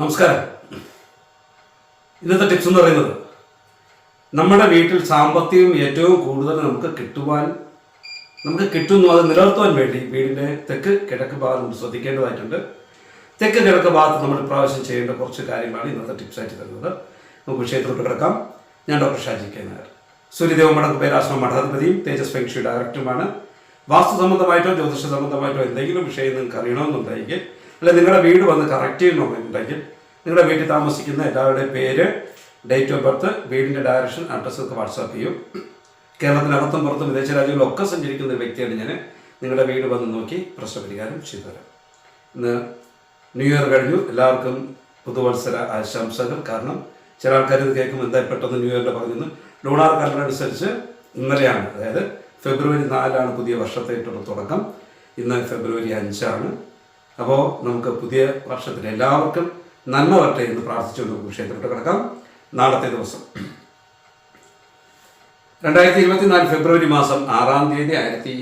നമസ്കാരം. ഇന്നത്തെ ടിപ്സ് എന്ന് പറയുന്നത് നമ്മുടെ വീട്ടിൽ സാമ്പത്തികം ഏറ്റവും കൂടുതൽ നമുക്ക് കിട്ടുവാൻ നമുക്ക് കിട്ടുന്നു അത് നിലനിർത്തുവാൻ വേണ്ടി വീടിന്റെ തെക്ക് കിഴക്ക് ഭാഗം നമ്മൾ ശ്രദ്ധിക്കേണ്ടതായിട്ടുണ്ട്. തെക്ക് കിഴക്ക് ഭാഗത്ത് നമ്മൾ പ്രാവശ്യം ചെയ്യേണ്ട കുറച്ച് കാര്യങ്ങളാണ് ഇന്നത്തെ ടിപ്സായിട്ട് തരുന്നത്. നമുക്ക് വിഷയത്തിലോട്ട് കിടക്കാം. ഞാൻ ഡോക്ടർ ഷാജി കെ നായർ. സൂര്യദേവ മഠം പേരാശ്രമ മഠാധിപതിയും തേജസ് ഫെങ്ഷി ഡയറക്ടറുമാണ് വാസ്തു സംബന്ധമായിട്ടോ ജ്യോതിഷ സംബന്ധമായിട്ടോ എന്തെങ്കിലും വിഷയം നിങ്ങൾക്ക് അറിയണമെന്നുണ്ടെങ്കിൽ അല്ലെ നിങ്ങളുടെ വീട് വന്ന് കറക്റ്റ് ചെയ്യണമെന്നുണ്ടെങ്കിൽ നിങ്ങളുടെ വീട്ടിൽ താമസിക്കുന്ന എല്ലാവരുടെയും പേര് ഡേറ്റ് ഓഫ് ബർത്ത് വീടിന്റെ ഡയറക്ഷൻ അഡ്രസ്സ് ഒക്കെ വാട്സാപ്പ് ചെയ്യും. കേരളത്തിനകത്തും പുറത്തും വിദേശ രാജ്യങ്ങളിലൊക്കെ സഞ്ചരിക്കുന്ന ഒരു വ്യക്തിയാണ് ഞാൻ നിങ്ങളുടെ വീട് വന്ന് നോക്കി പ്രശ്നപരിഹാരം ചെയ്തു തരാം. ഇന്ന് ന്യൂ ഇയർ കഴിഞ്ഞു. എല്ലാവർക്കും പുതുവത്സര ആശംസകൾ. കാരണം ചില ആൾക്കാർ ഇത് കേൾക്കുമ്പോൾ എന്താ പെട്ടെന്ന് ന്യൂ ഇയറിന്റെ പറഞ്ഞു ലൂണാർ കലണ്ടർ അനുസരിച്ച് ഇന്നലെയാണ്. അതായത് ഫെബ്രുവരി നാലാണ് പുതിയ വർഷത്തേക്കുള്ള തുടക്കം. ഇന്ന് ഫെബ്രുവരി അഞ്ചാണ്. അപ്പോൾ നമുക്ക് പുതിയ വർഷത്തിൽ എല്ലാവർക്കും നന്മ വരട്ടെ എന്ന് പ്രാർത്ഥിച്ചുകൊണ്ട് നമുക്ക് ക്ഷേത്രത്തിൽ കിടക്കാം. നാളത്തെ ദിവസം. രണ്ടായിരത്തി ഇരുപത്തിനാല് ഫെബ്രുവരി മാസം ആറാം തീയതി ആയിരത്തി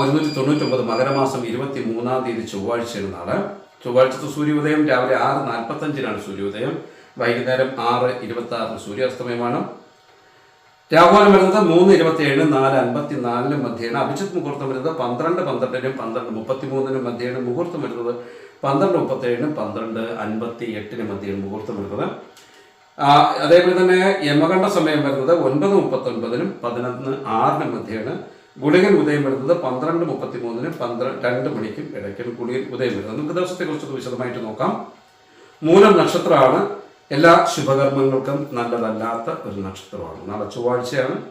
ഒരുന്നൂറ്റി തൊണ്ണൂറ്റൊമ്പത് മകരമാസം ഇരുപത്തി മൂന്നാം തീയതി ചൊവ്വാഴ്ചയാണ് നാളെ. ചൊവ്വാഴ്ചത്തെ സൂര്യോദയം രാവിലെ ആറ് നാൽപ്പത്തഞ്ചിനാണ് സൂര്യോദയം. വൈകുന്നേരം ആറ് ഇരുപത്തി ആറിന് സൂര്യാസ്തമയമാണ്. രാഹുലം വരുന്നത് മൂന്ന് ഇരുപത്തി ഏഴ് നാല് അൻപത്തി നാലിനും മധ്യേന. അഭിജിത് മുഹൂർത്തം വരുന്നത് പന്ത്രണ്ട് പന്ത്രണ്ടിനും പന്ത്രണ്ട് മുപ്പത്തി മൂന്നിനും മധ്യേന മുഹൂർത്തം വരുന്നത് പന്ത്രണ്ട് മുപ്പത്തി ഏഴിനും പന്ത്രണ്ട് അൻപത്തി എട്ടിനും മധ്യേന മുഹൂർത്തം വരുന്നത്. അതേപോലെ തന്നെ യമകണ്ഠ സമയം വരുന്നത് ഒൻപത് മുപ്പത്തൊൻപതിനും പതിനൊന്ന് ആറിനും മധ്യേണ് ഗുളികൻ ഉദയം വരുന്നത് പന്ത്രണ്ട് മുപ്പത്തി മൂന്നിനും പന്ത്രണ്ട് രണ്ട് മണിക്കും ഇടയ്ക്കും ഗുളികൻ ഉദയം വരുന്നത്. നമുക്ക് ദിവസത്തെ കുറിച്ച് വിശദമായിട്ട് നോക്കാം. മൂലം നക്ഷത്രമാണ് എല്ലാ ശുഭകർമ്മങ്ങൾക്കും നല്ലതല്ലാത്ത ഒരു നക്ഷത്രമാണ്. നാളെ ചൊവ്വാഴ്ചയാണ്.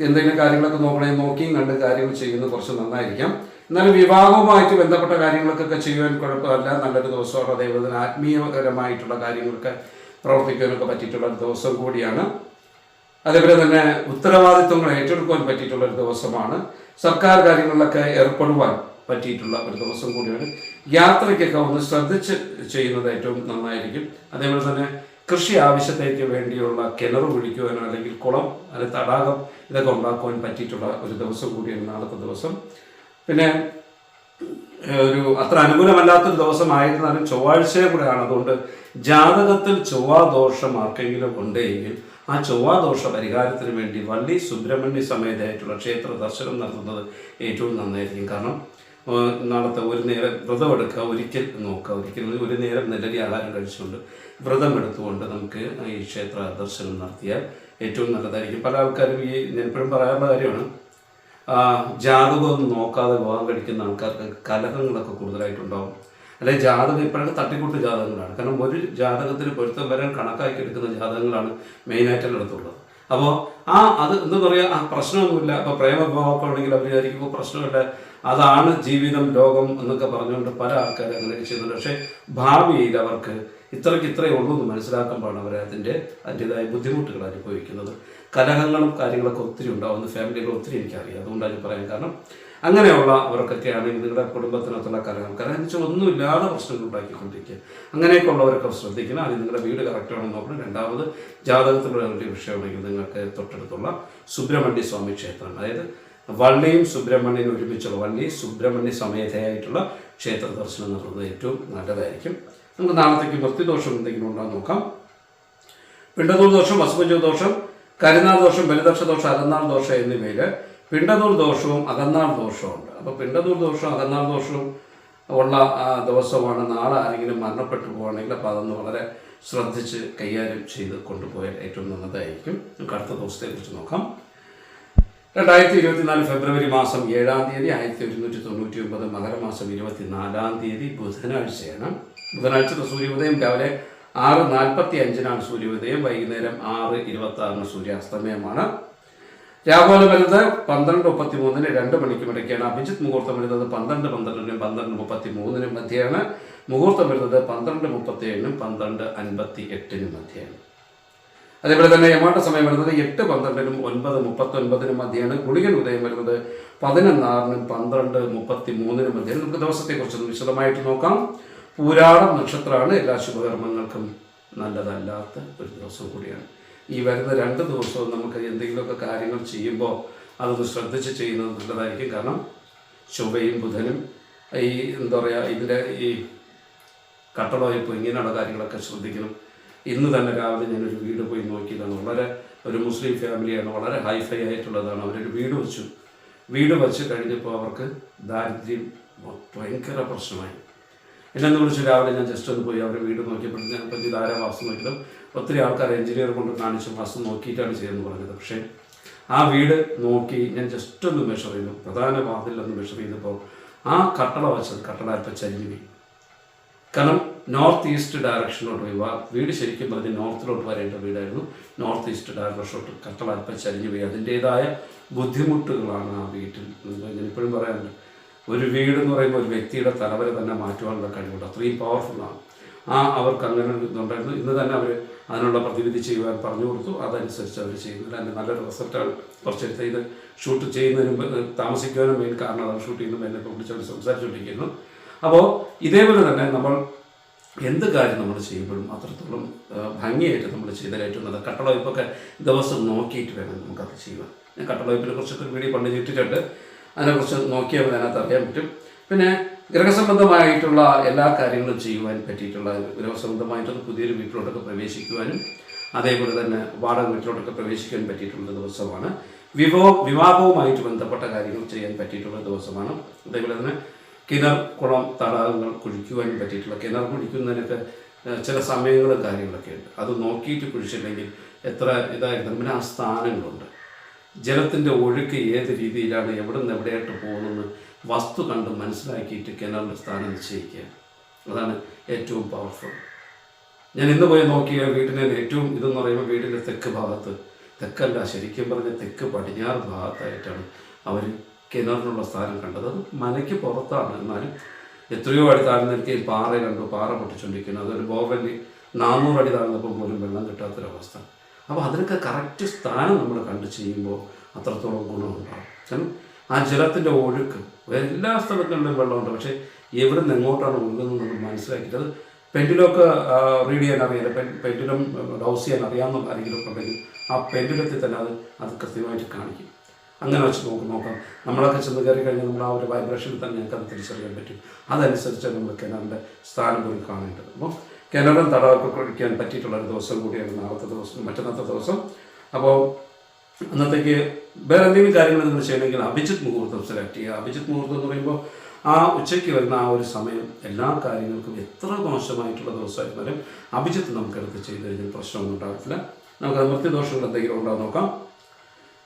എന്തെങ്കിലും കാര്യങ്ങളൊക്കെ നോക്കണേ നോക്കിയും കണ്ട് കാര്യങ്ങൾ ചെയ്യുന്നത് കുറച്ച് നന്നായിരിക്കാം. എന്നാലും വിവാഹവുമായിട്ട് ബന്ധപ്പെട്ട കാര്യങ്ങൾക്കൊക്കെ ചെയ്യുവാൻ കുഴപ്പമില്ല. നല്ലൊരു ദിവസമാണ്. അതേപോലെ തന്നെ ആത്മീയപരമായിട്ടുള്ള കാര്യങ്ങളൊക്കെ പ്രവർത്തിക്കാനൊക്കെ പറ്റിയിട്ടുള്ള ഒരു ദിവസം കൂടിയാണ്. അതേപോലെ തന്നെ ഉത്തരവാദിത്വങ്ങൾ ഏറ്റെടുക്കുവാൻ പറ്റിയിട്ടുള്ള ഒരു ദിവസമാണ്. സർക്കാർ കാര്യങ്ങളിലൊക്കെ ഏർപ്പെടുവാൻ പറ്റിയിട്ടുള്ള ഒരു ദിവസം കൂടിയാണ്. യാത്രയ്ക്കൊക്കെ ഒന്ന് ശ്രദ്ധിച്ച് ചെയ്യുന്നത് ഏറ്റവും നന്നായിരിക്കും. അതേപോലെ തന്നെ കൃഷി ആവശ്യത്തേക്ക് വേണ്ടിയുള്ള കിണർ കുഴിക്കുവാനോ അല്ലെങ്കിൽ കുളം അല്ലെങ്കിൽ തടാകം ഇതൊക്കെ ഉണ്ടാക്കുവാൻ പറ്റിയിട്ടുള്ള ഒരു ദിവസം കൂടിയാണ് നാളത്തെ ദിവസം. പിന്നെ ഒരു അത്ര അനുകൂലമല്ലാത്തൊരു ദിവസമായിരുന്നാലും ചൊവ്വാഴ്ചയെ കൂടെയാണ് അതുകൊണ്ട് ജാതകത്തിൽ ചൊവ്വാദോഷം ആർക്കെങ്കിലും ഉണ്ടെങ്കിൽ ആ ചൊവ്വാദോഷ പരിഹാരത്തിന് വേണ്ടി വള്ളി സുബ്രഹ്മണ്യ സമേതയായിട്ടുള്ള ക്ഷേത്ര ദർശനം നടത്തുന്നത് ഏറ്റവും നന്നായിരിക്കും. കാരണം നാളത്തെ ഒരു നേരം വ്രതം എടുക്കുക ഒരിക്കൽ നോക്കുക. ഒരിക്കൽ ഒരു നേരം നെല്ലരി ആഹാരം കഴിച്ചുകൊണ്ട് വ്രതം എടുത്തുകൊണ്ട് നമുക്ക് ഈ ക്ഷേത്ര ദർശനം നടത്തിയാൽ ഏറ്റവും നല്ലതായിരിക്കും. പല ആൾക്കാരും ഈ ഞാൻ എപ്പോഴും പറയാറുള്ള കാര്യമാണ് ജാതകമൊന്നും നോക്കാതെ വിവാഹം കഴിക്കുന്ന ആൾക്കാർക്ക് കലഹങ്ങളൊക്കെ കൂടുതലായിട്ടുണ്ടാവും. അല്ലെങ്കിൽ ജാതകം ഇപ്പോഴൊക്കെ തട്ടിക്കൂട്ട് ജാതകങ്ങളാണ്. കാരണം ഒരു ജാതകത്തിന് പൊരുത്തം വരെ കണക്കാക്കി എടുക്കുന്ന ജാതകങ്ങളാണ് മെയിനായിട്ട് എടുത്തുള്ളത് അപ്പോൾ ആ അത് എന്താ പറയുക ആ പ്രശ്നമൊന്നുമില്ല. അപ്പോൾ പ്രേമ ഉണ്ടെങ്കിൽ ആണെങ്കിൽ അവർ വിചാരിക്കുമ്പോൾ പ്രശ്നമില്ല. അതാണ് ജീവിതം ലോകം എന്നൊക്കെ പറഞ്ഞുകൊണ്ട് പല ആൾക്കാരും അങ്ങനെ ചെയ്യുന്നുണ്ട്. പക്ഷേ ഭാവിയിൽ അവർക്ക് ഇത്രയ്ക്ക് ഇത്രയേ ഉള്ളൂ എന്ന് മനസ്സിലാക്കുമ്പോഴാണ് അവർ അതിന്റെ അതിന്റെതായ ബുദ്ധിമുട്ടുകൾ അനുഭവിക്കുന്നത് കലഹങ്ങളും കാര്യങ്ങളൊക്കെ ഒത്തിരി ഉണ്ടാവുന്ന. ഫാമിലികൾ ഒത്തിരി എനിക്കറിയാം. അതുകൊണ്ടാണ് പറയാൻ കാരണം അങ്ങനെയുള്ള അവർക്കൊക്കെയാണ് നിങ്ങളുടെ കുടുംബത്തിനകത്തുള്ള കലഹം. കലഹം വെച്ചാൽ ഒന്നുമില്ലാതെ പ്രശ്നങ്ങൾ ഉണ്ടാക്കിക്കൊണ്ടിരിക്കുക. അങ്ങനെയൊക്കെ ഉള്ളവരൊക്കെ ശ്രദ്ധിക്കണം. അതിന് നിങ്ങളുടെ വീട് കറക്റ്റാണെന്ന് നോക്കണം. രണ്ടാമത് ജാതകത്തിലുള്ള ഒരു വിഷയമാണെങ്കിൽ നിങ്ങൾക്ക് തൊട്ടടുത്തുള്ള സുബ്രഹ്മണ്യ സ്വാമി ക്ഷേത്രം. അതായത് വള്ളിയും സുബ്രഹ്മണ്യനും ഒരുമിച്ചുള്ള വള്ളി സുബ്രഹ്മണ്യ സമേതയായിട്ടുള്ള ക്ഷേത്ര ദർശനം നടത്തുന്നത് ഏറ്റവും നല്ലതായിരിക്കും. നമുക്ക് നാളത്തേക്ക് വൃത്തിദോഷം എന്തെങ്കിലും ഉണ്ടോ നോക്കാം. പിണ്ടതൂർ ദോഷം വസുപഞ്ച ദോഷം കരുനാൾ ദോഷം ബലിദക്ഷ ദോഷം അകന്നാൾ ദോഷം എന്നിവയിൽ പിണ്ടതൂർ ദോഷവും അകന്നാൾ ദോഷവും ഉണ്ട്. അപ്പോൾ പിണ്ടതൂർ ദോഷവും അകന്നാൾ ദോഷവും ഉള്ള ദിവസമാണ് നാളെ ആരെങ്കിലും മരണപ്പെട്ടു പോവുകയാണെങ്കിൽ അപ്പോൾ അതൊന്ന് വളരെ ശ്രദ്ധിച്ച് കൈകാര്യം ചെയ്ത് കൊണ്ടുപോയാൽ ഏറ്റവും നല്ലതായിരിക്കും. നമുക്ക് അടുത്ത ദിവസത്തെക്കുറിച്ച് നോക്കാം. രണ്ടായിരത്തി ഇരുപത്തിനാല് ഫെബ്രുവരി മാസം ഏഴാം തീയതി ആയിരത്തി ഒരുന്നൂറ്റി തൊണ്ണൂറ്റി ഒമ്പത് മകരമാസം ഇരുപത്തിനാലാം തീയതി ബുധനാഴ്ചയാണ്. ബുധനാഴ്ചത്തെ സൂര്യോദയം രാവിലെ ആറ് നാൽപ്പത്തി അഞ്ചിനാണ് സൂര്യോദയം വൈകുന്നേരം ആറ് ഇരുപത്തി ആറിന് സൂര്യാസ്തമയമാണ്. രാഹുലം വരുന്നത് പന്ത്രണ്ട് മുപ്പത്തി മൂന്നിന് രണ്ട് മണിക്കും ഇടയ്ക്കാണ്. അഭിജിത്ത് മുഹൂർത്തം വരുന്നത് പന്ത്രണ്ട് പന്ത്രണ്ടിനും പന്ത്രണ്ട് മുപ്പത്തി മൂന്നിനും മധ്യയാണ്. മുഹൂർത്തം വരുന്നത് പന്ത്രണ്ട് മുപ്പത്തി ഏഴിനും പന്ത്രണ്ട് അൻപത്തി എട്ടിനും മധ്യയാണ്. അതേപോലെ തന്നെ യമാട്ട സമയം വരുന്നത് എട്ട് പന്ത്രണ്ടിനും ഒൻപത് മുപ്പത്തൊൻപതിനും മധ്യയാണ്. ഗുളികൻ ഉദയം വരുന്നത് പതിനൊന്നാറിനും പന്ത്രണ്ട് മുപ്പത്തി മൂന്നിനും മധ്യയാണ്. നമുക്ക് ദിവസത്തെക്കുറിച്ചൊന്ന് വിശദമായിട്ട് നോക്കാം. പൂരാടം നക്ഷത്രമാണ് എല്ലാ ശുഭകർമ്മങ്ങൾക്കും നല്ലതല്ലാത്ത ഒരു ദിവസം കൂടിയാണ്. ഈ വരുന്ന രണ്ട് ദിവസവും നമുക്ക് എന്തെങ്കിലുമൊക്കെ കാര്യങ്ങൾ ചെയ്യുമ്പോൾ അതൊന്ന് ശ്രദ്ധിച്ച് ചെയ്യുന്നത് നല്ലതായിരിക്കും. കാരണം ചൊവ്വയും ബുധനും ഈ എന്താ പറയുക ഇതിന്റെ ഈ കട്ടളമായപ്പോൾ ഇങ്ങനെയുള്ള കാര്യങ്ങളൊക്കെ ശ്രദ്ധിക്കണം. ഇന്ന് തന്നെ രാവിലെ ഞാനൊരു വീട് പോയി നോക്കിയതാണ്. വളരെ ഒരു മുസ്ലിം ഫാമിലിയാണ്. വളരെ ഹൈഫൈ ആയിട്ടുള്ളതാണ്. അവരൊരു വീട് വെച്ചു. വീട് വെച്ച് കഴിഞ്ഞപ്പോൾ അവർക്ക് ദാരിദ്ര്യം ഭയങ്കര പ്രശ്നമായി. എന്നെ വിളിച്ച് രാവിലെ ഞാൻ ജസ്റ്റ് ഒന്ന് പോയി അവരുടെ വീട് നോക്കിയപ്പോൾ ഞാൻ പ്രതി ധാരാളം വാസ്തു നോക്കിയതും ഒത്തിരി ആൾക്കാർ എഞ്ചിനീയർ കൊണ്ട് കാണിച്ചു വാസ്തു നോക്കിയിട്ടാണ് ചെയ്തെന്ന് പറഞ്ഞത്. പക്ഷേ ആ വീട് നോക്കി ഞാൻ ജസ്റ്റ് ഒന്ന് മെഷർ ചെയ്തു. പ്രധാന വാതിലൊന്ന് മെഷർ ചെയ്തപ്പോൾ ആ കട്ടള വെച്ചത് കട്ടള അല്പം ചരിഞ്ഞു കാരണം നോർത്ത് ഈസ്റ്റ് ഡയറക്ഷനിലോട്ട് പോയി. വീട് ശരിക്കും പറഞ്ഞ് നോർത്തിലോട്ട് വരേണ്ട വീടായിരുന്നു. നോർത്ത് ഈസ്റ്റ് ഡയറക്ഷനിലോട്ട് കട്ടള അല്പം ചരിഞ്ഞു പോയി. അതിന്റേതായ ബുദ്ധിമുട്ടുകളാണ് ആ വീട്ടിൽ. ഞാൻ ഇപ്പോഴും പറയാറുണ്ട്. ഒരു വീട് എന്ന് പറയുമ്പോൾ ഒരു വ്യക്തിയുടെ തലവരെ തന്നെ മാറ്റുവാനുള്ള കഴിവുണ്ട്. അത്രയും പവർഫുള്ളാണ് ആ അവർക്ക് അങ്ങനെ ഇതുണ്ടായിരുന്നു. ഇന്ന് തന്നെ അവർ അതിനുള്ള പ്രതിവിധി ചെയ്യുവാൻ പറഞ്ഞു കൊടുത്തു. അതനുസരിച്ച് അവർ ചെയ്യുന്നില്ല അതിന്റെ നല്ലൊരു റിസൾട്ടാണ് കുറച്ചെടുത്ത് ഇത് ഷൂട്ട് ചെയ്യുന്നതിന് താമസിക്കുവാനും മെയിൻ കാരണം അതാണ് ഷൂട്ട് ചെയ്യുന്ന എന്നെ വിളിച്ചവർ സംസാരിച്ചുകൊണ്ടിരിക്കുന്നു. അപ്പോൾ ഇതേപോലെ തന്നെ നമ്മൾ എന്ത് കാര്യം നമ്മൾ ചെയ്യുമ്പോഴും അത്രത്തോളം ഭംഗിയായിട്ട് നമ്മൾ ചെയ്താൽ ഏറ്റവും നല്ല കട്ടളവയ്പ്പൊക്കെ ദിവസം നോക്കിയിട്ട് വേണം നമുക്കത് ചെയ്യുവാൻ. ഞാൻ കട്ടളവയ്പ്പിനെ കുറിച്ചൊക്കെ വീഡിയോ പണ്ട് ചെയ്തിട്ടുണ്ട്. അതിനെക്കുറിച്ച് നോക്കിയാൽ അതിനകത്ത് അറിയാൻ പറ്റും. പിന്നെ ഗൃഹസംബന്ധമായിട്ടുള്ള എല്ലാ കാര്യങ്ങളും ചെയ്യുവാൻ പറ്റിയിട്ടുള്ള ഗൃഹസംബന്ധമായിട്ടൊന്ന് പുതിയൊരു വീട്ടിലോട്ടൊക്കെ പ്രവേശിക്കുവാനും അതേപോലെ തന്നെ വാടക വീട്ടിലോട്ടൊക്കെ പ്രവേശിക്കാൻ പറ്റിയിട്ടുള്ള ദിവസമാണ്. വിവോ വിവാഹവുമായിട്ട് ബന്ധപ്പെട്ട കാര്യങ്ങൾ ചെയ്യാൻ പറ്റിയിട്ടുള്ള ദിവസമാണ്. അതേപോലെ തന്നെ കിണർ കുളം തടാകങ്ങൾ കുഴിക്കുവാനും പറ്റിയിട്ടുള്ള കിണർ കുഴിക്കുന്നതിനൊക്കെ ചില സമയങ്ങളും കാര്യങ്ങളൊക്കെ ഉണ്ട്. അത് നോക്കിയിട്ട് കുഴിച്ചില്ലെങ്കിൽ എത്ര ഇതായിരുന്നു പിന്നെ ആ സ്ഥാനങ്ങളുണ്ട്. ജലത്തിന്റെ ഒഴുക്ക് ഏത് രീതിയിലാണ് എവിടെ നിന്ന് എവിടെയായിട്ട് പോകുന്നത് വസ്തു കണ്ട് മനസ്സിലാക്കിയിട്ട് കിണറിന്റെ സ്ഥാനം നിശ്ചയിക്കുക. അതാണ് ഏറ്റവും പവർഫുൾ ഞാൻ ഇന്ന് പോയി നോക്കിയ വീടിന്റെ ഏറ്റവും ഇതെന്ന് പറയുമ്പോൾ വീടിന്റെ തെക്ക് ഭാഗത്ത് തെക്കല്ല ശരിക്കും പറഞ്ഞ തെക്ക് പടിഞ്ഞാറ് ഭാഗത്തായിട്ടാണ് അവർ കിണറിനുള്ള സ്ഥാനം കണ്ടത്. അത് മനയ്ക്ക് പുറത്താണ്. എന്നാലും എത്രയോ അടി താഴ്ന്ന നിൽക്കുകയും പാറ കണ്ടു പാറ പൊട്ടിച്ചുകൊണ്ടിരിക്കുന്നു അതൊരു ബോർവെല്ലി നാനൂറ് അടി താഴ്ന്നപ്പോൾ പോലും വെള്ളം കിട്ടാത്തൊരവസ്ഥ. അപ്പോൾ അതിനൊക്കെ കറക്റ്റ് സ്ഥാനം നമ്മൾ കണ്ട് ചെയ്യുമ്പോൾ അത്രത്തോളം ഗുണമുണ്ടാകും ആ ജലത്തിന്റെ ഒഴുക്ക്. എല്ലാ സ്ഥലങ്ങളിലും വെള്ളമുണ്ട്. പക്ഷേ എവിടെ നിന്ന് എങ്ങോട്ടാണ് ഒഴുകുന്നത് നമ്മൾ മനസ്സിലാക്കിയിട്ട് അത് റീഡ് ചെയ്യാൻ അറിയില്ല പെൻ പെൻഡിലും ഡൗസ് ചെയ്യാൻ അറിയാവുന്ന ആരെങ്കിലും ഉണ്ടെങ്കിൽ ആ പെൻഡിലത്തിൽ തന്നെ അത് അത് കൃത്യമായിട്ട് കാണിക്കും. അങ്ങനെ വെച്ച് നോക്ക് നോക്കാം. നമ്മളൊക്കെ ചെന്ന് കയറി കഴിഞ്ഞാൽ നമ്മൾ ആ ഒരു വൈബ്രേഷനിൽ തന്നെ ഞങ്ങൾക്ക് അത് തിരിച്ചറിയാൻ പറ്റും. അതനുസരിച്ച് നമ്മൾ കിണറിന്റെ സ്ഥാനം പോലും കാണേണ്ടത്. അപ്പോൾ കിണറും തടാകമൊക്കെ കുഴിക്കാൻ പറ്റിയിട്ടുള്ള ഒരു ദിവസം കൂടിയാണ് നാളത്തെ ദിവസം മറ്റന്നത്തെ ദിവസം. അപ്പോൾ അന്നത്തേക്ക് വേറെ എന്തെങ്കിലും കാര്യങ്ങൾ നിങ്ങൾ ചെയ്യണമെങ്കിൽ അഭിജിത്ത് മുഹൂർത്തം സെലക്ട് ചെയ്യുക. അഭിജിത്ത് മുഹൂർത്തം എന്ന് പറയുമ്പോൾ ആ ഉച്ചയ്ക്ക് വരുന്ന ആ ഒരു സമയം എല്ലാ കാര്യങ്ങൾക്കും എത്ര മോശമായിട്ടുള്ള ദിവസമായിരുന്നാലും അഭിജിത്ത് നമുക്കെടുത്ത് ചെയ്ത് കഴിഞ്ഞാൽ പ്രശ്നമൊന്നും ഉണ്ടാകത്തില്ല. നമുക്ക് മൃത്യുദോഷങ്ങൾ എന്തെങ്കിലും ഉണ്ടോ നോക്കാം.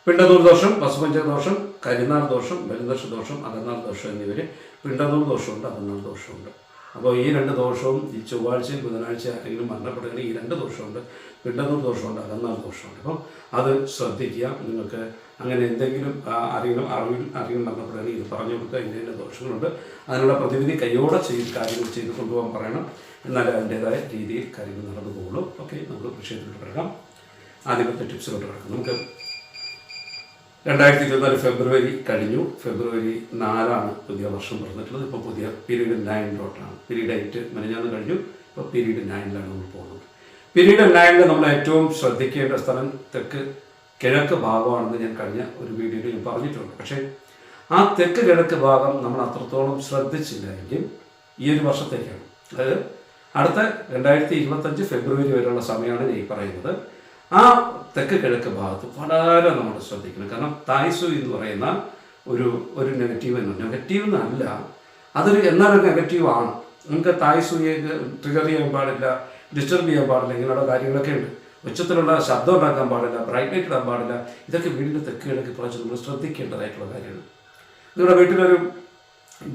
പിണ്ടനൂർ ദോഷം പശുപഞ്ച ദോഷം കരിനാൾ ദോഷം ബലിദോഷ ദോഷം അകന്നാൾ ദോഷം എന്നിവർ പിണ്ടനൂർ ദോഷമുണ്ട് അകന്നാൾ ദോഷമുണ്ട്. അപ്പോൾ ഈ രണ്ട് ദോഷവും ഈ ചൊവ്വാഴ്ചയും ബുധനാഴ്ച ആരെങ്കിലും മരണപ്പെടുകയാണെങ്കിൽ ഈ രണ്ട് ദോഷമുണ്ട്. പിണ്ടന്നൂർ ദോഷമുണ്ട് അകന്നാൾ ദോഷമുണ്ട്. അപ്പം അത് ശ്രദ്ധിക്കുക. നിങ്ങൾക്ക് അങ്ങനെ എന്തെങ്കിലും ആരെങ്കിലും അറിവിൽ അറിയണം മരണപ്പെടുകയാണെങ്കിൽ ഇത് പറഞ്ഞു കൊടുക്കുക. ഇന്ന ഇന്ന ദോഷങ്ങളുണ്ട്. അതിനുള്ള പ്രതിവിധി കയ്യോടെ ചെയ്ത് കാര്യങ്ങൾ ചെയ്ത് കൊണ്ടുപോകാൻ പറയണം. എന്നാൽ അതിന്റേതായ രീതിയിൽ കാര്യങ്ങൾ നടന്നു പോകുള്ളൂ ഓക്കെ നമുക്ക് വിഷയത്തിലോട്ട് കിടക്കാം ആദ്യമത്തെ ടിപ്സിലോട്ട് കിടക്കാം നമുക്ക് രണ്ടായിരത്തി ഇരുപത്തിനാല് ഫെബ്രുവരി കഴിഞ്ഞു. ഫെബ്രുവരി നാലാണ് പുതിയ വർഷം പറഞ്ഞിട്ടുള്ളത് ഇപ്പോൾ പുതിയ പീരീഡ് നയനിലോട്ടാണ് പീരീഡ് എയ്റ്റ് മെനഞ്ഞാന്ന് കഴിഞ്ഞു. ഇപ്പോൾ പീരീഡ് നയനിലാണ് നമ്മൾ പോകുന്നത്. പീരീഡ് നയനിൽ നമ്മൾ ഏറ്റവും ശ്രദ്ധിക്കേണ്ട സ്ഥലം തെക്ക് കിഴക്ക് ഭാഗമാണെന്ന് ഞാൻ കഴിഞ്ഞ ഒരു വീഡിയോയിൽ ഞാൻ പറഞ്ഞിട്ടുണ്ട്. പക്ഷേ ആ തെക്ക് കിഴക്ക് ഭാഗം നമ്മൾ അത്രത്തോളം ശ്രദ്ധിച്ചില്ലെങ്കിൽ ഈ ഒരു വർഷത്തേക്കാണ്. അതായത് അടുത്ത രണ്ടായിരത്തി ഇരുപത്തഞ്ച് ഫെബ്രുവരി വരെയുള്ള സമയമാണ് ഞാൻ ഈ പറയുന്നത്. ആ തെക്ക് കിഴക്ക് ഭാഗത്ത് വളരെ നമ്മൾ ശ്രദ്ധിക്കണം. കാരണം തായ്സു എന്ന് പറയുന്ന ഒരു ഒരു നെഗറ്റീവ് എന്ന്. നെഗറ്റീവ് എന്നല്ല അതൊരു എന്നാലൊരു നെഗറ്റീവ് ആണ്. നിങ്ങൾക്ക് തായ്സുയെ ട്രിഗർ ചെയ്യാൻ പാടില്ല ഡിസ്റ്റർബ് ചെയ്യാൻ പാടില്ല ഇങ്ങനെയുള്ള കാര്യങ്ങളൊക്കെ ഉണ്ട്. ഉച്ചത്തിലുള്ള ശബ്ദം ഉണ്ടാക്കാൻ പാടില്ല ബ്രൈറ്റ് ലൈറ്റ് ഇടാൻ പാടില്ല. ഇതൊക്കെ വീടിന്റെ തെക്ക് കിഴക്ക് പ്രാവശ്യം നമ്മൾ ശ്രദ്ധിക്കേണ്ടതായിട്ടുള്ള കാര്യമാണ് നിങ്ങളുടെ വീട്ടിലൊരു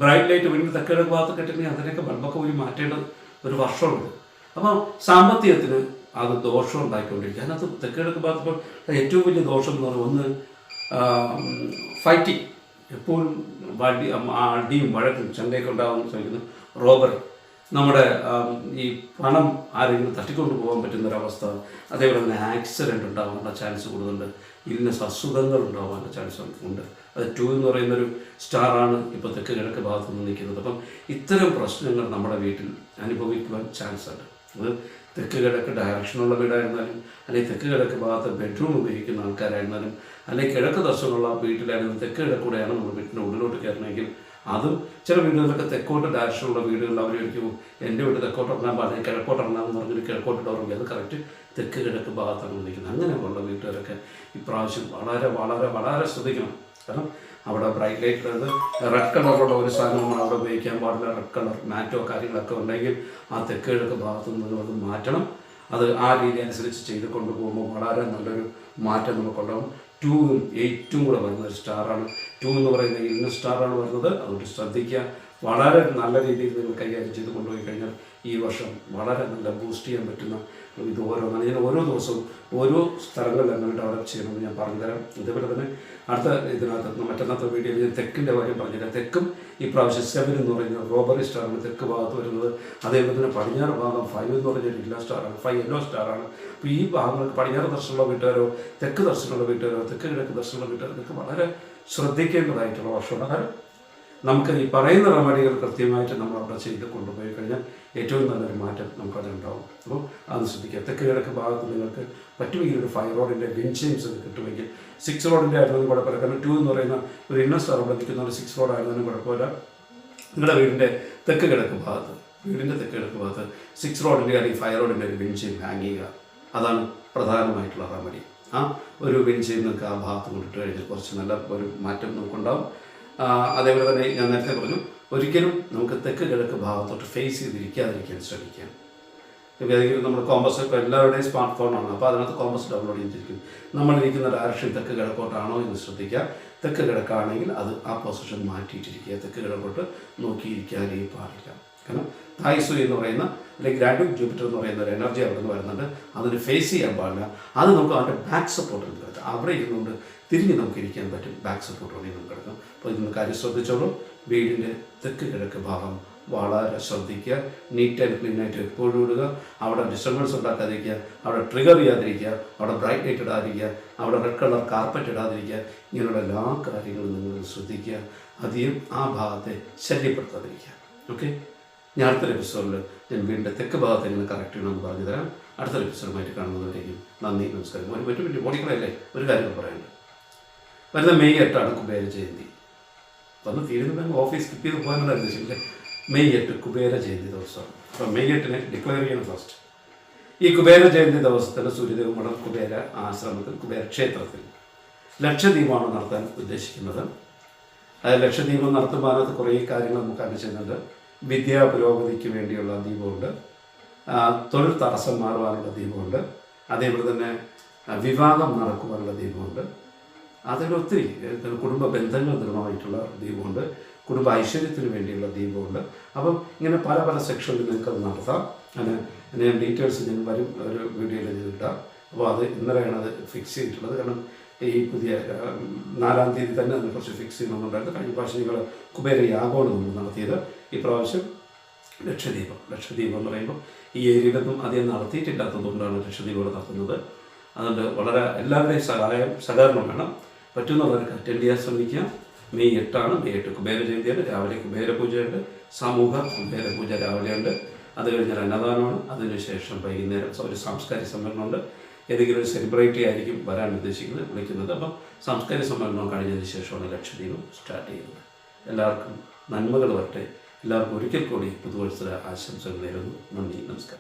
ബ്രൈറ്റ് ലൈറ്റ് വീടിന്റെ തെക്ക് കിഴക്ക് ഭാഗത്ത് കിട്ടണമെങ്കിൽ അതിനൊക്കെ ബൾബൊക്കെ ഒരു മാറ്റേണ്ടത് ഒരു വർഷമുണ്ട്. അപ്പോൾ സാമ്പത്തികത്തിന് അത് ദോഷം ഉണ്ടായിക്കൊണ്ടിരിക്കുക അതിനകത്ത് തെക്കേടൊക്കെ ഭാഗത്തപ്പോൾ ഏറ്റവും വലിയ ദോഷം എന്ന് പറയുന്നത് ഒന്ന് ഫൈറ്റിംഗ് എപ്പോഴും വടി അടിയും വഴക്കും ചണ്ടയൊക്കെ ഉണ്ടാകാൻ ശ്രമിക്കുന്നു റോബറി നമ്മുടെ ഈ പണം ആരെങ്കിലും തട്ടിക്കൊണ്ട് പോകാൻ പറ്റുന്നൊരവസ്ഥ. അതേപോലെ തന്നെ ആക്സിഡന്റ് ഉണ്ടാകാനുള്ള ചാൻസ് കൂടുതലുണ്ട്. ഇൽനെസ് അസുഖങ്ങൾ ഉണ്ടാകാനുള്ള ചാൻസ് ഉണ്ട്. അത് ടു എന്ന് പറയുന്നൊരു സ്റ്റാറാണ് ഇപ്പോൾ തെക്ക് കിഴക്ക് ഭാഗത്ത് നിന്ന് നിൽക്കുന്നത്. അപ്പം ഇത്തരം പ്രശ്നങ്ങൾ നമ്മുടെ വീട്ടിൽ അനുഭവിക്കുവാൻ ചാൻസ് ഉണ്ട്. അത് തെക്ക് കിഴക്ക് ഡയറക്ഷനുള്ള വീടായിരുന്നാലും അല്ലെങ്കിൽ തെക്ക് കിഴക്ക് ഭാഗത്ത് ബെഡ്റൂം ഉപയോഗിക്കുന്ന ആൾക്കാരായിരുന്നാലും അല്ലെങ്കിൽ കിഴക്ക് ദർശനമുള്ള വീട്ടിലായിരുന്നാലും തെക്ക് കിഴക്കൂടെയാണ് നമ്മൾ വീട്ടിന്റെ ഉള്ളിലോട്ട് കയറണമെങ്കിൽ അതും ചില വീടുകളിലൊക്കെ തെക്കോട്ട് ഡയറക്ഷനുള്ള വീടുകളിൽ അവർ ഒരിക്കലും എന്റെ വീട് തെക്കോട്ട് ഇറങ്ങാൻ പാടില്ല കിഴക്കോട്ട് ഇറങ്ങാമെന്ന് പറഞ്ഞൊരു കിഴക്കോട്ട് ഡോറില്ല അത് കറക്റ്റ് തെക്ക് കിഴക്ക് ഭാഗത്താണ് നിൽക്കുന്നത് അങ്ങനെയുള്ള വീട്ടുകാരൊക്കെ ഇപ്രാവശ്യം വളരെ വളരെ വളരെ ശ്രദ്ധിക്കണം. കാരണം അവിടെ ബ്രൈറ്റ് ലൈറ്റ് ഉള്ളത്. റെഡ് കളറുള്ള ഒരു സാധനമാണ് അവിടെ ഉപയോഗിക്കാൻ പാടില്ല. റെഡ് കളർ മാറ്റോ കാര്യങ്ങളൊക്കെ ഉണ്ടെങ്കിൽ ആ തെക്ക് കിഴക്ക് ഭാഗത്തു നിന്നും അത് മാറ്റണം. അത് ആ രീതി അനുസരിച്ച് ചെയ്ത് കൊണ്ടുപോകുമ്പോൾ വളരെ നല്ലൊരു മാറ്റം നമുക്കുണ്ടാകും ടൂവും എയ്റ്റും കൂടെ വരുന്ന ഒരു സ്റ്റാറാണ് ടൂ എന്ന് പറയുന്ന ഇന്ന സ്റ്റാറാണ് വരുന്നത്. അതുകൊണ്ട് ശ്രദ്ധിക്കുക. വളരെ നല്ല രീതിയിൽ നിങ്ങൾ കൈകാര്യം ചെയ്ത് കൊണ്ടുപോയി കഴിഞ്ഞാൽ ഈ വർഷം വളരെ നല്ല ബൂസ്റ്റ് ചെയ്യാൻ പറ്റുന്ന ഇത് ഓരോന്നാണ്. ഞാൻ ഓരോ ദിവസവും ഓരോ സ്ഥലങ്ങളിൽ നിങ്ങൾ ഡെവലപ്പ് ചെയ്യണമെന്ന് ഞാൻ പറഞ്ഞുതരാം. ഇതേപോലെ തന്നെ അടുത്ത ഇതിനകത്ത് മറ്റന്നാത്ത വീഡിയോയിൽ ഞാൻ തെക്കിന്റെ കാര്യം പറഞ്ഞുതരാം. തെക്കും ഈ പ്രാവശ്യം സെവൻ എന്ന് പറയുന്ന റോബറി സ്റ്റാറാണ് തെക്ക് ഭാഗത്ത് വരുന്നത്. അതേപോലെ തന്നെ പടിഞ്ഞാറ് ഭാഗം ഫൈവ് എന്ന് പറഞ്ഞൊരു ഇല്ല സ്റ്റാറാണ് ഫൈവ് യെല്ലോ സ്റ്റാറാണ് അപ്പോൾ ഈ ഭാഗങ്ങൾക്ക് പടിഞ്ഞാറ് ദർശനമുള്ള വീട്ടുകാരോ തെക്ക് ദർശനമുള്ള വീട്ടുകാരോ തെക്ക് കിഴക്ക് ദർശനമുള്ള വീട്ടുകാരോ ഇതൊക്കെ വളരെ ശ്രദ്ധിക്കേണ്ടതായിട്ടുള്ള വർഷമാണ്. കാരണം നമുക്ക് ഈ പറയുന്ന റെമഡികൾ കൃത്യമായിട്ട് നമ്മൾ അവിടെ ചെയ്ത് കൊണ്ടുപോയി കഴിഞ്ഞാൽ ഏറ്റവും നല്ലൊരു മാറ്റം നമുക്കതിലുണ്ടാവും അപ്പോൾ അത് ശ്രദ്ധിക്കുക. തെക്ക് കിഴക്ക് ഭാഗത്ത് നിങ്ങൾക്ക് പറ്റുമെങ്കിൽ ഒരു ഫൈവ് റോഡിന്റെ ഒക്കെ കിട്ടുമെങ്കിൽ സിക്സ് റോഡിന്റെ ആയിരുന്നാലും കുഴപ്പമില്ല. കാരണം ടു എന്ന് പറയുന്ന ഒരു ഇന്നർ സ്റ്റാർ അവിടെ നിൽക്കുന്ന ഒരു സിക്സ് റോഡ് ആയിരുന്നാലും കുഴപ്പമില്ല. നിങ്ങളുടെ വീടിന്റെ തെക്ക് കിഴക്ക് ഭാഗത്ത് വീടിന്റെ തെക്ക് കിഴക്ക് ഭാഗത്ത് സിക്സ് റോഡിന്റെ അല്ലെങ്കിൽ ഫൈവ് റോഡിന്റെ ഒരു വിൻചെയിം ഹാങ് ചെയ്യുക. അതാണ് പ്രധാനമായിട്ടുള്ള റെമഡി. ആ ഒരു ബെഞ്ചേം നിങ്ങൾക്ക് ആ ഭാഗത്ത് കൊണ്ടിട്ട് കഴിഞ്ഞാൽ കുറച്ച് നല്ല ഒരു മാറ്റം നമുക്കുണ്ടാവും. അതേപോലെ തന്നെ ഞാൻ നേരത്തെ പറഞ്ഞു ഒരിക്കലും നമുക്ക് തെക്ക് കിഴക്ക് ഭാഗത്തോട്ട് ഫേസ് ചെയ്തിരിക്കാതിരിക്കാൻ ശ്രമിക്കാം. ഏതെങ്കിലും നമ്മുടെ കോമ്പസ് ഇപ്പോൾ എല്ലാവരുടെയും സ്മാർട്ട് ഫോണാണ് അപ്പോൾ അതിനകത്ത് കോമ്പസ് ഡൗൺലോഡ് ചെയ്തിരിക്കും. നമ്മളിരിക്കുന്ന ഡയറക്ഷൻ തെക്ക് കിഴക്കോട്ടാണോ എന്ന് ശ്രദ്ധിക്കുക തെക്ക് കിഴക്കാണെങ്കിൽ അത് ആ പൊസിഷൻ മാറ്റിയിട്ടിരിക്കുക. തെക്ക് കിഴക്കോട്ട് നോക്കിയിരിക്കാനേ പാടില്ല. കാരണം തായ്സു എന്ന് പറയുന്ന അല്ലെങ്കിൽ ഗ്രാൻഡ് ജൂപ്പിറ്റർ എന്ന് പറയുന്ന ഒരു എനർജി അവിടെ നിന്ന് വരുന്നുണ്ട്. അതിന് ഫേസ് ചെയ്യാൻ പാടില്ല. അത് നമുക്ക് അവരുടെ ബാക്ക് സപ്പോർട്ട് കിടക്കാം. അവിടെ ഇരുന്നുകൊണ്ട് തിരിഞ്ഞ് നമുക്ക് ഇരിക്കാൻ പറ്റും. ബാക്ക് സപ്പോർട്ട് സപ്പോർട്ടോടെ നമുക്ക് കിടക്കാം. അപ്പോൾ ഇതിന് കാര്യം ശ്രദ്ധിച്ചോളൂ. വീടിന്റെ തെക്ക് കിഴക്ക് ഭാഗം വളരെ ശ്രദ്ധിക്കുക. നീറ്റ് ആൻഡ് ക്ലീൻ ആയിട്ട് എപ്പോഴും ഇടുക. അവിടെ ഡിസ്റ്റർബൻസ് ഉണ്ടാക്കാതിരിക്കുക. അവിടെ ട്രിഗർ ചെയ്യാതിരിക്കുക. അവിടെ ബ്രൈറ്റ് ലൈറ്റ് ഇടാതിരിക്കുക. അവിടെ റെഡ് കളർ കാർപ്പറ്റ് ഇടാതിരിക്കുക. ഇങ്ങനെയുള്ള എല്ലാ കാര്യങ്ങളും നിങ്ങൾ ശ്രദ്ധിക്കുക. അധികം ആ ഭാഗത്തെ ശല്യപ്പെടുത്താതിരിക്കുക. ഓക്കെ ഞാൻ അടുത്തൊരു എപ്പിസോഡിൽ ഞാൻ വീടിന്റെ തെക്ക് ഭാഗത്ത് എങ്ങനെ കറക്റ്റ് ചെയ്യണമെന്ന് പറഞ്ഞു തരാം അടുത്തൊരു എപ്പിസോഡുമായിട്ട് കാണുന്നവരേക്കും നന്ദി നമസ്കാരം. ഒരു പറ്റും പറ്റും ഓടിക്കളയല്ലേ ഒരു കാര്യം പറയാനുണ്ട്. വരുന്ന മെയ് എട്ടാണ് കുബേര ജയന്തി. വന്ന് തീരുന്ന ഓഫീസ് സ്കിപ്പ് ചെയ്ത് പോകാനുള്ള ഉദ്ദേശമില്ലേ മെയ് എട്ട് കുബേര ജയന്തി ദിവസമാണ്. അപ്പം മെയ് എട്ടിന് ഡിക്ലെയർ ചെയ്യണം ഫസ്റ്റ് ഈ കുബേര ജയന്തി ദിവസത്തിൽ സൂര്യദേവ് മഠം കുബേര ആശ്രമത്തിൽ കുബേര ക്ഷേത്രത്തിൽ. ലക്ഷദ്വീപമാണ് നടത്താൻ ഉദ്ദേശിക്കുന്നത്. അത് ലക്ഷദ്വീപം നടത്തുമ്പോൾ അതിനകത്ത് കുറേ കാര്യങ്ങൾ നമുക്ക് അനുസരിച്ചുണ്ട് വിദ്യാ പുരോഗതിക്ക് വേണ്ടിയുള്ള ദീപമുണ്ട് തൊഴിൽ തടസ്സം മാറുവാനുള്ള ദീപമുണ്ട് അതേപോലെ തന്നെ വിവാഹം നടക്കുവാനുള്ള ദീപമുണ്ട് അതിൽ ഒത്തിരി കുടുംബ ബന്ധങ്ങൾ ദൃഢമായിട്ടുള്ള ദീപമുണ്ട് കുടുംബ ഐശ്വര്യത്തിന് വേണ്ടിയുള്ള ദീപമുണ്ട് അപ്പം ഇങ്ങനെ പല പല സെക്ഷനിൽ നിങ്ങൾക്ക് അത് നടത്താം. അങ്ങനെ ഞാൻ ഡീറ്റെയിൽസ് ഞാൻ വരും ഒരു വീഡിയോയിൽ ഞാൻ അപ്പോൾ അത് ഇന്നലെയാണ് അത് ഫിക്സ് ചെയ്തിട്ടുള്ളത്. കാരണം ഈ പുതിയ നാലാം തീയതി തന്നെ അതിനെക്കുറിച്ച് ഫിക്സ് ചെയ്യണമെന്നുണ്ടായിരുന്നു. കഴിഞ്ഞ പ്രാവശ്യം ഞങ്ങൾ കുബേര നമ്മൾ നടത്തിയത്. ഈ പ്രാവശ്യം ലക്ഷദ്വീപം. ലക്ഷദ്വീപം എന്ന് പറയുമ്പോൾ ഈ ഏരിയയിലൊന്നും അധികം നടത്തിയിട്ടില്ലാത്തതുകൊണ്ടാണ് ലക്ഷദ്വീപ് നടത്തുന്നത്. അതുകൊണ്ട് വളരെ എല്ലാവരുടെയും സഹായം സഹകരണം വേണം. പറ്റുന്നവർക്ക് അറ്റൻഡ് ചെയ്യാൻ ശ്രമിക്കുക. മെയ് എട്ടാണ് മെയ് എട്ട് കുബേര ജയന്തിയാണ് രാവിലെ കുബേര പൂജയുണ്ട് സമൂഹ കുബേര പൂജ രാവിലെയുണ്ട്. അത് കഴിഞ്ഞാൽ അന്നദാനമാണ് അതിനുശേഷം വൈകുന്നേരം ഒരു സാംസ്കാരിക സമ്മേളനമുണ്ട്. ഏതെങ്കിലും ഒരു സെലിബ്രിറ്റി ആയിരിക്കും വരാൻ ഉദ്ദേശിക്കുന്നത് വിളിക്കുന്നത്. അപ്പം സാംസ്കാരിക സമ്മേളനം കഴിഞ്ഞതിന് ശേഷമാണ് ലക്ഷദ്വീപ് സ്റ്റാർട്ട് ചെയ്യുന്നത്. എല്ലാവർക്കും നന്മകൾ വരട്ടെ. എല്ലാവർക്കും ഒരിക്കൽ കൂടി പുതുവത്സര ആശംസകൾ നേരുന്നു നന്ദി നമസ്കാരം